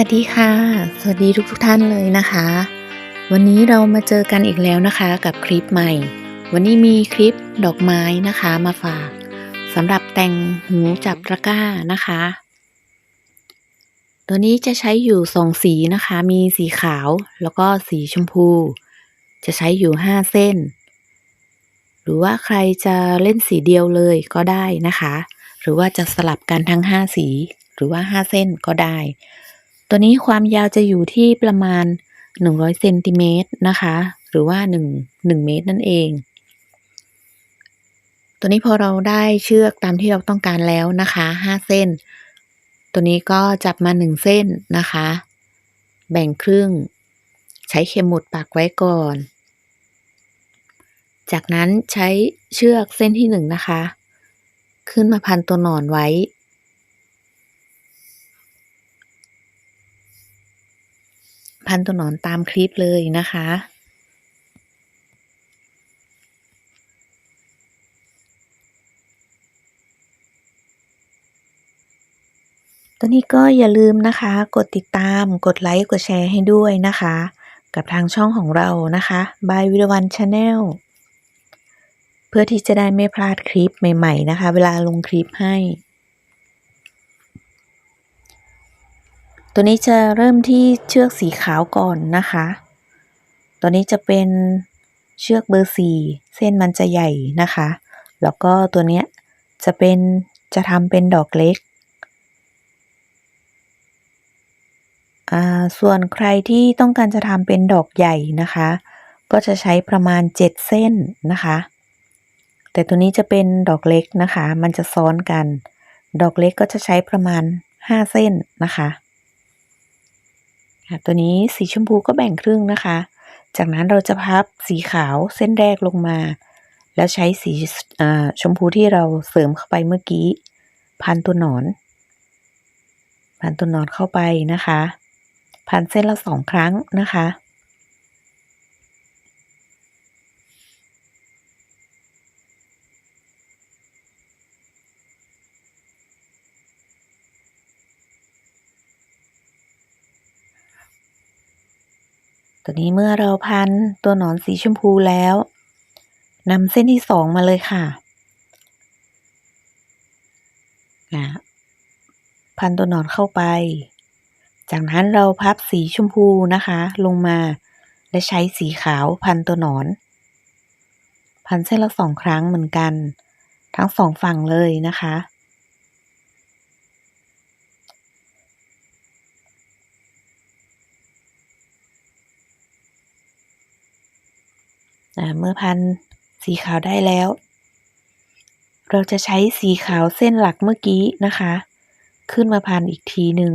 วัสดีค่ะ สวัสดีทุกทุกท่านเลยนะคะ วันนี้เรามาเจอกันอีกแล้วนะคะกับคลิปใหม่ วันนี้มีคลิปดอกไม้นะคะมาฝากสำหรับแต่งหูจับตะกร้านะคะ ตัวนี้จะใช้อยู่สองสีนะคะ มีสีขาวแล้วก็สีชมพู จะใช้อยู่ห้าเส้น หรือว่าใครจะเล่นสีเดียวเลยก็ได้นะคะ หรือว่าจะสลับกันทั้งห้าสี หรือว่าห้าเส้นก็ได้ ตัวนี้ความยาวจะอยู่ที่ประมาณ 100เซนติเมตรนะคะ หรือว่า 1 1 เมตรนั่นเอง ตัวนี้พอเราได้เชือกตามที่เราต้องการแล้วนะคะ 5 เส้น ตัวนี้ก็จับมา 1 เส้นนะคะ แบ่งครึ่ง ใช้เข็มหมุดปักไว้ก่อน จากนั้นใช้เชือกเส้นที่ 1 นะคะ ขึ้นมาพันตัวหนอนไว้ พันตัวหนอนตามคลิปเลยนะคะตัวนี้ก็อย่าลืมนะคะ กดติดตาม กดไลค์ กดแชร์ให้ด้วยนะคะ กับทางช่องของเรานะคะ by วิรวันชาแนลเพื่อที่จะได้ไม่พลาดคลิปใหม่ ๆ นะคะ เวลาลงคลิปให้ ตัวนี้จะเริ่มที่เชือกสีขาวก่อนนะคะ ตัวนี้จะเป็นเชือกเบอร์สี่เส้นมันจะใหญ่นะคะ แล้วก็ตัวเนี้ยจะเป็นจะทำเป็นดอกเล็กอ่าส่วนใครที่ต้องการจะทำเป็นดอกใหญ่นะคะ ก็จะใช้ประมาณ 7 เส้นนะคะ แต่ตัวนี้จะเป็นดอกเล็กนะคะ มันจะซ้อนกัน ดอกเล็กก็จะใช้ประมาณ 5 เส้นนะคะ ค่ะตัวนี้สีชมพูก็แบ่งครึ่งนะคะ จากนั้นเราจะพับสีขาวเส้นแรกลงมา แล้วใช้สีชมพูที่เราเสริมเข้าไปเมื่อกี้ พันตัวหนอน พันตัวหนอนเข้าไปนะคะ พันเส้นละสองครั้งนะคะ ตัวนี้เมื่อเราพันตัวหนอนสีชมพูแล้วนำเส้นที่สองมาเลยค่ะนะพันตัวหนอนเข้าไป จากนั้นเราพับสีชมพูนะคะ ลงมาและใช้สีขาวพันตัวหนอน พันเส้นละสองครั้งเหมือนกัน ทั้งสองฝั่งเลยนะคะ เมื่อพันสีขาวได้แล้ว เราจะใช้สีขาวเส้นหลักเมื่อกี้นะคะ ขึ้นมาพันอีกทีหนึ่ง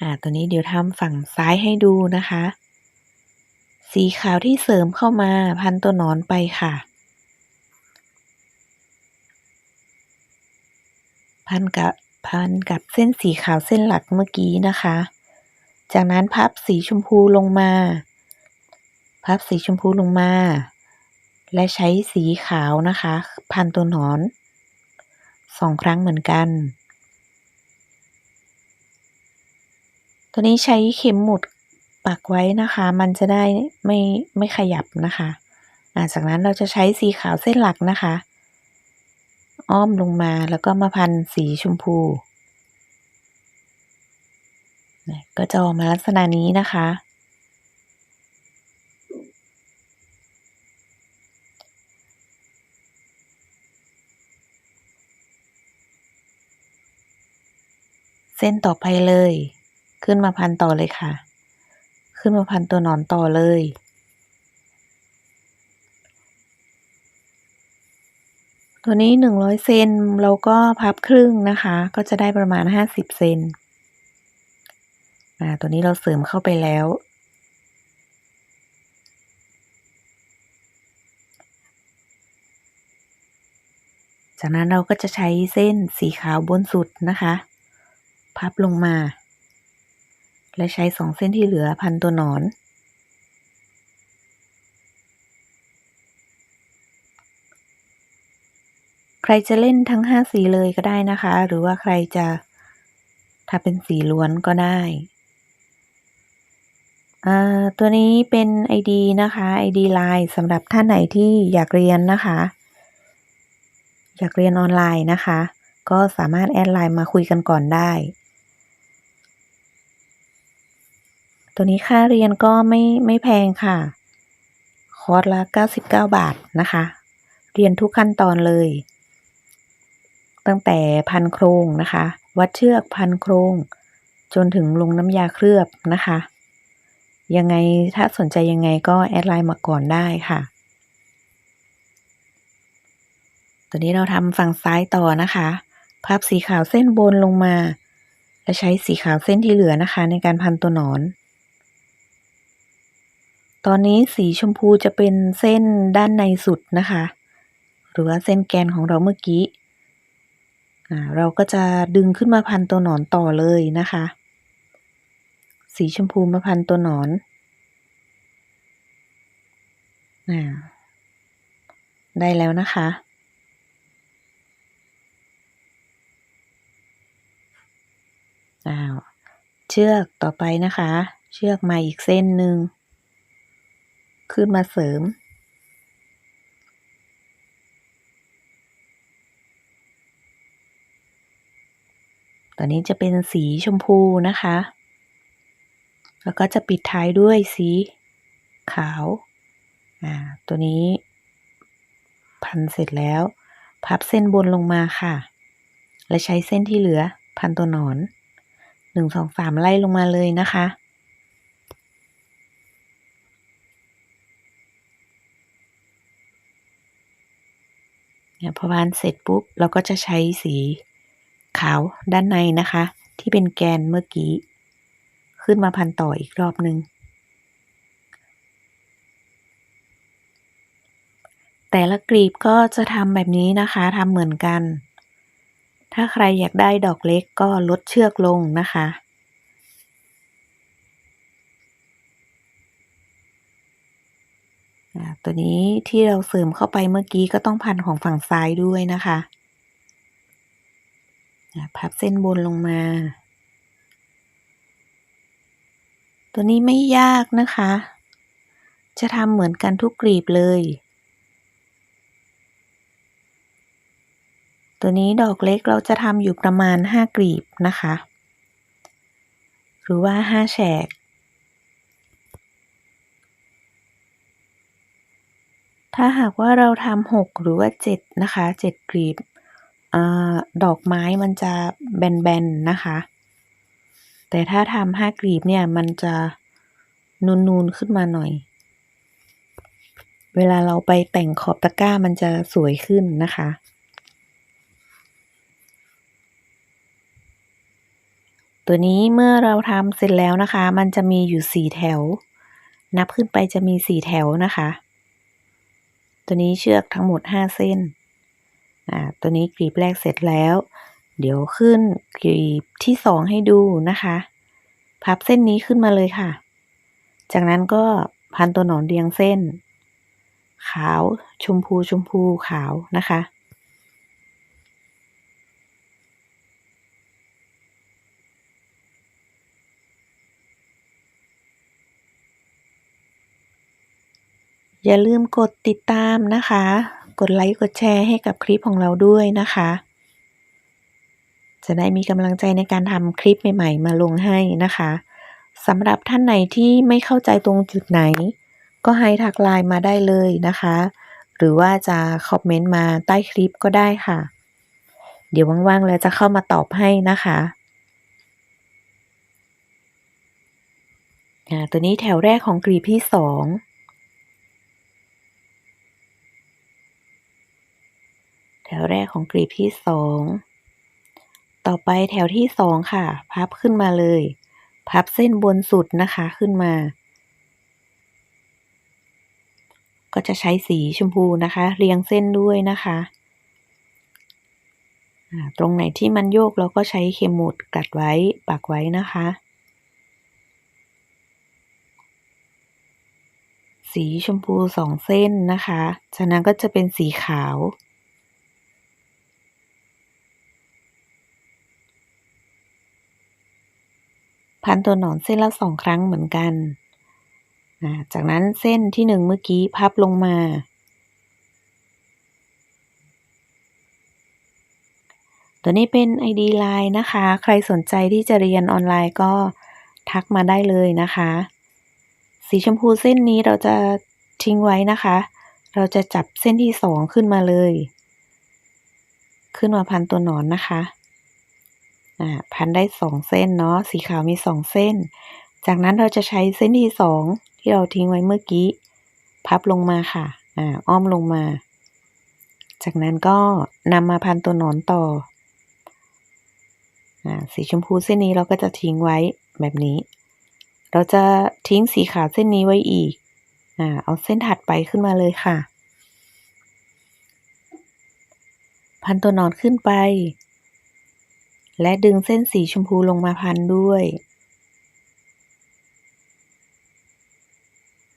อ่าตัวนี้เดี๋ยวทำฝั่งซ้ายให้ดูนะคะ สีขาวที่เสริมเข้ามาพันตัวหนอนไปค่ะ พันกับพันกับเส้นสีขาวเส้นหลักเมื่อกี้นะคะ จากนั้นพับสีชมพูลงมา พับสีชมพูลงมา และใช้สีขาวนะคะ พันตัวหนอนสองครั้งเหมือนกัน ตัวนี้ใช้เข็มหมุดปักไว้นะคะ มันจะได้ไม่ไม่ขยับนะคะาจากนั้นเราจะใช้สีขาวเส้นหลักนะคะ อ้อมลงมาแล้วก็มาพันสีชมพู ก็จะออกมาลักษณะนี้นะคะ เส้นต่อไปเลย ขึ้นมาพันต่อเลยค่ะ ขึ้นมาพันตัวหนอนต่อเลยตัวนี้หนึ่งร้อยเซนเราก็พับครึ่งนะคะ ก็จะได้ประมาณห้าสิบเซน อ่า ตัวนี้เราเสริมเข้าไปแล้ว จากนั้นเราก็จะใช้เส้นสีขาวบนสุดนะคะ พับลงมา และใช้สองเส้นที่เหลือพันตัวหนอนใครจะเล่นทั้งห้าสีเลยก็ได้นะคะ หรือว่าใครจะถ้าเป็นสีล้วนก็ได้ ตัวนี้เป็น ID นะคะ ID Line สำหรับท่านไหนที่อยากเรียนนะคะ อยากเรียนออนไลน์นะคะ ก็สามารถแอดไลน์มาคุยกันก่อนได้ ตัวนี้ค่าเรียนก็ไม่ไม่แพงค่ะ คอร์สละ 99 บาทนะคะ เรียนทุกขั้นตอนเลย ตั้งแต่พันโครงนะคะ วัดเชือกพันโครง จนถึงลงน้ำยาเคลือบนะคะ ยังไงถ้าสนใจยังไงก็แอดไลน์มาก่อนได้ค่ะตัวนี้เราทำฝั่งซ้ายต่อนะคะพับสีขาวเส้นบนลงมา และใช้สีขาวเส้นที่เหลือนะคะ ในการพันตัวหนอน ตอนนี้สีชมพูจะเป็นเส้นด้านในสุดนะคะ หรือว่าเส้นแกนของเราเมื่อกี้เราก็จะดึงขึ้นมาพันตัวหนอนต่อเลยนะคะ สีชมพูมาพันตัวหนอนอได้แล้วนะคะ อ้าว เชือกต่อไปนะคะ เชือกมาอีกเส้นหนึ่ง ขึ้นมาเสริมตอนนี้จะเป็นสีชมพูนะคะ แล้วก็จะปิดท้ายด้วยสีขาว อ่า ตัวนี้ พันเสร็จแล้ว พับเส้นบนลงมาค่ะ และใช้เส้นที่เหลือพันตัวหนอนหนึ่งสองสามไล่ลงมาเลยนะคะ เนี่ยพอพันเสร็จปุ๊บ เราก็จะใช้สีขาวด้านในนะคะ ที่เป็นแกนเมื่อกี้ ขึ้นมาพันต่ออีกรอบหนึ่งแต่ละกลีบก็จะทำแบบนี้นะคะทำเหมือนกัน ถ้าใครอยากได้ดอกเล็กก็ลดเชือกลงนะคะตัวนี้ที่เราเสริมเข้าไปเมื่อกี้ก็ต้องพันของฝั่งซ้ายด้วยนะคะ พับเส้นบนลงมา ตัวนี้ไม่ยากนะคะ จะทำเหมือนกันทุกกลีบเลย ตัวนี้ดอกเล็กเราจะทำอยู่ประมาณ 5 กลีบนะคะ หรือว่า 5 แฉก ถ้าหากว่าเราทำ6หรือว่า 7 นะคะ 7 กลีบอดอกไม้มันจะแบนๆนะคะ แต่ถ้าทำ5กลีบเนี่ยมันจะนูนๆขึ้นมาหน่อย เวลาเราไปแต่งขอบตะกร้ามันจะสวยขึ้นนะคะ ตัวนี้เมื่อเราทำเสร็จแล้วนะคะ มันจะมีอยู่สี่แถว นับขึ้นไปจะมีสี่แถวนะคะ ตัวนี้เชือกทั้งหมดห้าเส้นอ่าตัวนี้กรีบแรกเสร็จแล้ว เดี๋ยวขึ้นกรีบที่สองให้ดูนะคะ พับเส้นนี้ขึ้นมาเลยค่ะ จากนั้นก็พันตัวหนอนเรียงเส้น ขาวชมพูชมพูขาวนะคะ อย่าลืมกดติดตามนะคะ กดไลค์กดแชร์ให้กับคลิปของเราด้วยนะคะ จะได้มีกำลังใจในการทำคลิปใหม่ๆ มาลงให้นะคะสำหรับท่านไหนที่ไม่เข้าใจตรงจุดไหน ก็ให้ทักไลน์มาได้เลยนะคะ หรือว่าจะคอมเมนต์มาใต้คลิปก็ได้ค่ะ เดี๋ยวว่างๆแล้วจะเข้ามาตอบให้นะคะตัวนี้แถวแรกของกรีบที่สองแถวแรกของกลีบที่สอง ต่อไปแถวที่สองค่ะ พับขึ้นมาเลย พับเส้นบนสุดนะคะขึ้นมา ก็จะใช้สีชมพูนะคะ เรียงเส้นด้วยนะคะตรงไหนที่มันโยกเราก็ใช้เข็มหมุดกัดไว้ปักไว้นะคะ สีชมพูสองเส้นนะคะ จากนั้นก็จะเป็นสีขาว พันตัวหนอนเส้นละสองครั้งเหมือนกัน จากนั้นเส้นที่หนึ่งเมื่อกี้พับลงมา ตัวนี้เป็น ID Line นะคะ ใครสนใจที่จะเรียนออนไลน์ก็ทักมาได้เลยนะคะ สีชมพูเส้นนี้เราจะทิ้งไว้นะคะ เราจะจับเส้นที่สองขึ้นมาเลย ขึ้นมาพันตัวหนอนนะคะ พันได้สองเส้นเนาะสีขาวมีสองเส้น จากนั้นเราจะใช้เส้นที่สองที่เราทิ้งไว้เมื่อกี้ พับลงมาค่ะอ่าอ้อมลงมา จากนั้นก็นำมาพันตัวหนอนต่ออ่าสีชมพูเส้นนี้เราก็จะทิ้งไว้แบบนี้ เราจะทิ้งสีขาวเส้นนี้ไว้อีกอ่าเอาเส้นถัดไปขึ้นมาเลยค่ะ พันตัวหนอนขึ้นไป และดึงเส้นสีชมพูลงมาพันด้วย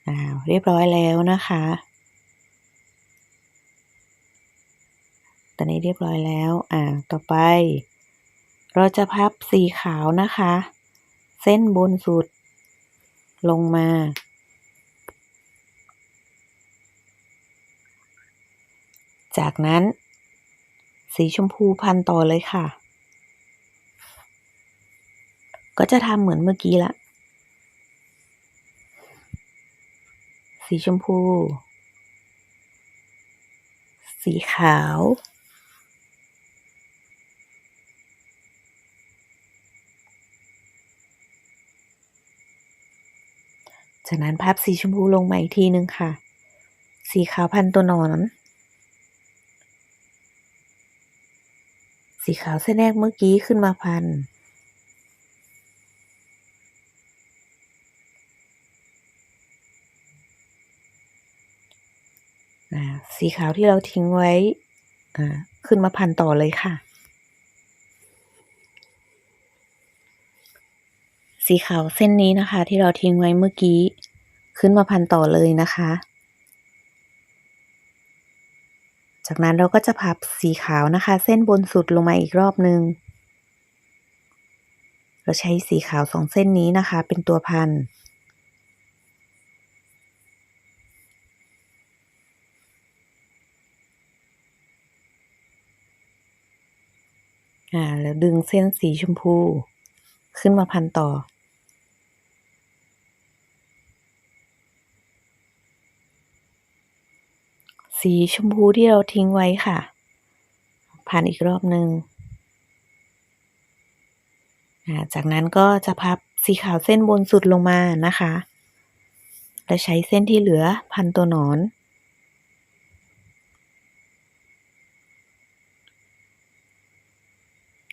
อ้าวเรียบร้อยแล้วนะคะ ตอนนี้เรียบร้อยแล้ว อ่า ต่อไป เราจะพับสีขาวนะคะ เส้นบนสุด ลงมา จากนั้น สีชมพูพันต่อเลยค่ะ ก็จะทำเหมือนเมื่อกี้ละ สีชมพู สีขาว จากนั้นพับสีชมพูลงมาอีกทีหนึ่งค่ะ สีขาวพันตัวหนอน สีขาวเส้นแรกเมื่อกี้ขึ้นมาพัน สีขาวที่เราทิ้งไว้ขึ้นมาพันต่อเลยค่ะ สีขาวเส้นนี้นะคะ ที่เราทิ้งไว้เมื่อกี้ ขึ้นมาพันต่อเลยนะคะ จากนั้นเราก็จะพับสีขาวนะคะ เส้นบนสุดลงมาอีกรอบหนึ่งเราใช้สีขาวสองเส้นนี้นะคะ เป็นตัวพัน อ่า แล้วดึงเส้นสีชมพู ขึ้นมาพันต่อ สีชมพูที่เราทิ้งไว้ค่ะ พันอีกรอบหนึ่งอ่าจากนั้นก็จะพับสีขาวเส้นบนสุดลงมานะคะ และใช้เส้นที่เหลือพันตัวหนอน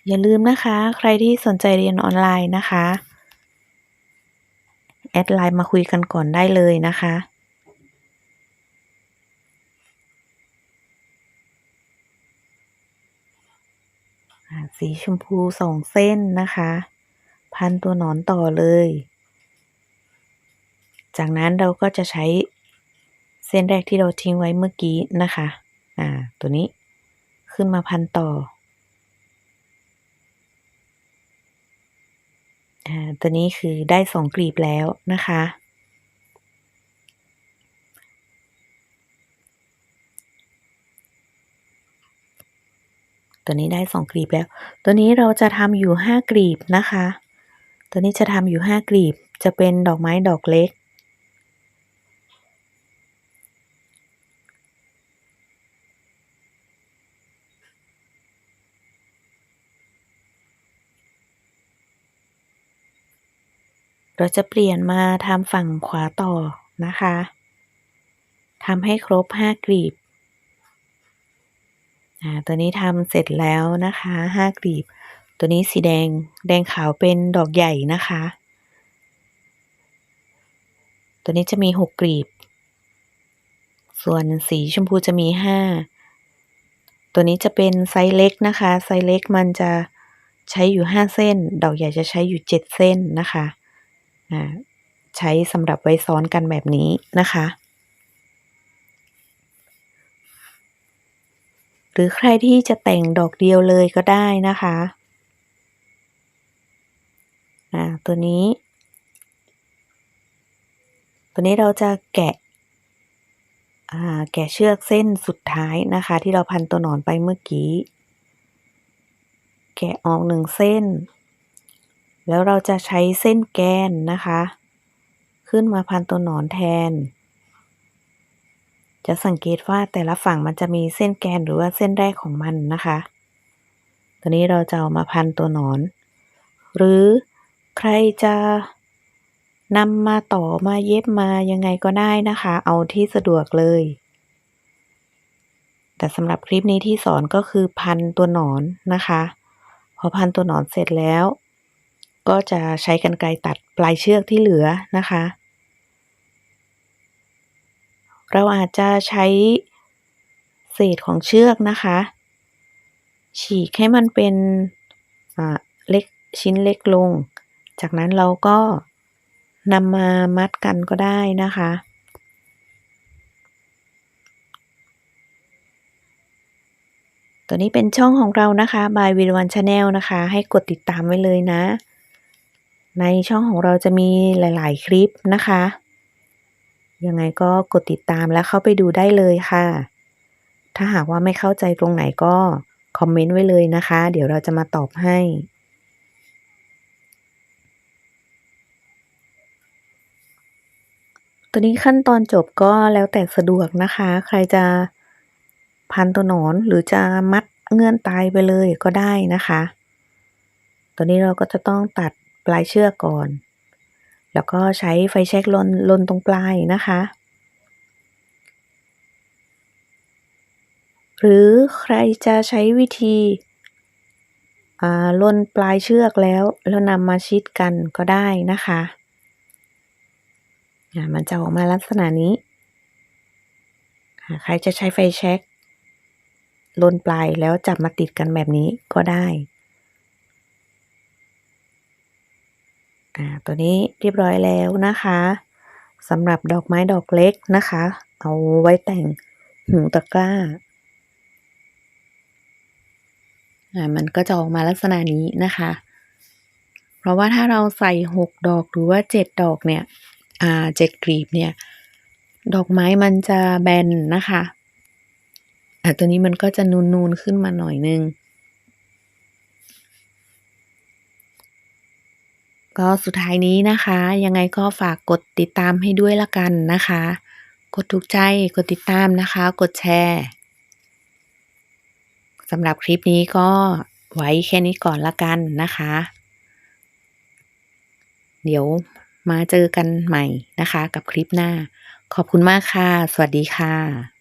อย่าลืมนะคะ ใครที่สนใจเรียนออนไลน์นะคะ แอดไลน์มาคุยกันก่อนได้เลยนะคะ สีชมพูสองเส้นนะคะ พันตัวหนอนต่อเลย จากนั้นเราก็จะใช้เส้นแรกที่เราทิ้งไว้เมื่อกี้นะคะ อ่า ตัวนี้ขึ้นมาพันต่อ อ่า ตัวนี้คือได้สองกลีบแล้วนะคะ ตัวนี้ได้สองกลีบแล้ว ตัวนี้เราจะทำอยู่ห้ากลีบนะคะ ตัวนี้จะทำอยู่ห้ากลีบ จะเป็นดอกไม้ดอกเล็ก เราจะเปลี่ยนมาทำฝั่งขวาต่อนะคะทำให้ครบห้ากลีบอ่าตัวนี้ทำเสร็จแล้วนะคะห้ากลีบ ตัวนี้สีแดงแดงขาวเป็นดอกใหญ่นะคะ ตัวนี้จะมีหกกลีบ ส่วนสีชมพูจะมีห้าตัวนี้จะเป็นไซส์เล็กนะคะ ไซส์เล็กมันจะใช้อยู่ห้าเส้น ดอกใหญ่จะใช้อยู่เจ็ดเส้นนะคะ ใช้สำหรับไว้ซ้อนกันแบบนี้นะคะ หรือใครที่จะแต่งดอกเดียวเลยก็ได้นะคะตัวนี้ ตัวนี้เราจะแกะแกะเชือกเส้นสุดท้ายนะคะ ที่เราพันตัวหนอนไปเมื่อกี้ แกะออกหนึ่งเส้น แล้วเราจะใช้เส้นแกนนะคะ ขึ้นมาพันตัวหนอนแทน จะสังเกตว่าแต่ละฝั่งมันจะมีเส้นแกนหรือว่าเส้นแรกของมันนะคะ ตัวนี้เราจะเอามาพันตัวหนอน หรือใครจะนำมาต่อมาเย็บมายังไงก็ได้นะคะ เอาที่สะดวกเลย แต่สำหรับคลิปนี้ที่สอนก็คือพันตัวหนอนนะคะ พอพันตัวหนอนเสร็จแล้ว ก็จะใช้กรรไกรตัดปลายเชือกที่เหลือนะคะ เราอาจจะใช้เศษของเชือกนะคะ ฉีกให้มันเป็นเล็กชิ้นเล็กลง จากนั้นเราก็นำมามัดกันก็ได้นะคะ ตัวนี้เป็นช่องของเรานะคะ by วิรวันชาแนลนะคะ ให้กดติดตามไว้เลยนะ ในช่องของเราจะมีหลาย ๆ คลิปนะคะ ยังไงก็กดติดตามแล้วเข้าไปดูได้เลยค่ะ ถ้าหากว่าไม่เข้าใจตรงไหนก็คอมเมนต์ไว้เลยนะคะ เดี๋ยวเราจะมาตอบให้ ตัวนี้ขั้นตอนจบก็แล้วแต่สะดวกนะคะ ใครจะพันตัวหนอนหรือจะมัดเงื่อนตายไปเลยก็ได้นะคะ ตัวนี้เราก็จะต้องตัด ลายเชือกก่อน แล้วก็ใช้ไฟแช็กลนลนตรงปลายนะคะ หรือใครจะใช้วิธีลนปลายเชือกแล้วแล้วนำมาชิดกันก็ได้นะคะมันจะออกมาลักษณะนี้ ใครจะใช้ไฟแช็กลนปลายแล้วจับมาติดกันแบบนี้ก็ได้ อ่าตัวนี้เรียบร้อยแล้วนะคะสำหรับดอกไม้ดอกเล็กนะคะ เอาไว้แต่งหูตะกร้าอ่ามันก็จะออกมาลักษณะนี้นะคะ เพราะว่าถ้าเราใส่หกดอกหรือว่าเจ็ดดอกเนี่ยอ่าเจ็ดกลีบเนี่ย ดอกไม้มันจะแบนนะคะอ่าตัวนี้มันก็จะนูนๆขึ้นมาหน่อยนึง ก็สุดท้ายนี้นะคะ ยังไงก็ฝากกดติดตามให้ด้วยละกันนะคะ กดถูกใจกดติดตามนะคะ กดแชร์สำหรับคลิปนี้ก็ไว้แค่นี้ก่อนละกันนะคะ เดี๋ยวมาเจอกันใหม่นะคะ กับคลิปหน้า ขอบคุณมากค่ะ สวัสดีค่ะ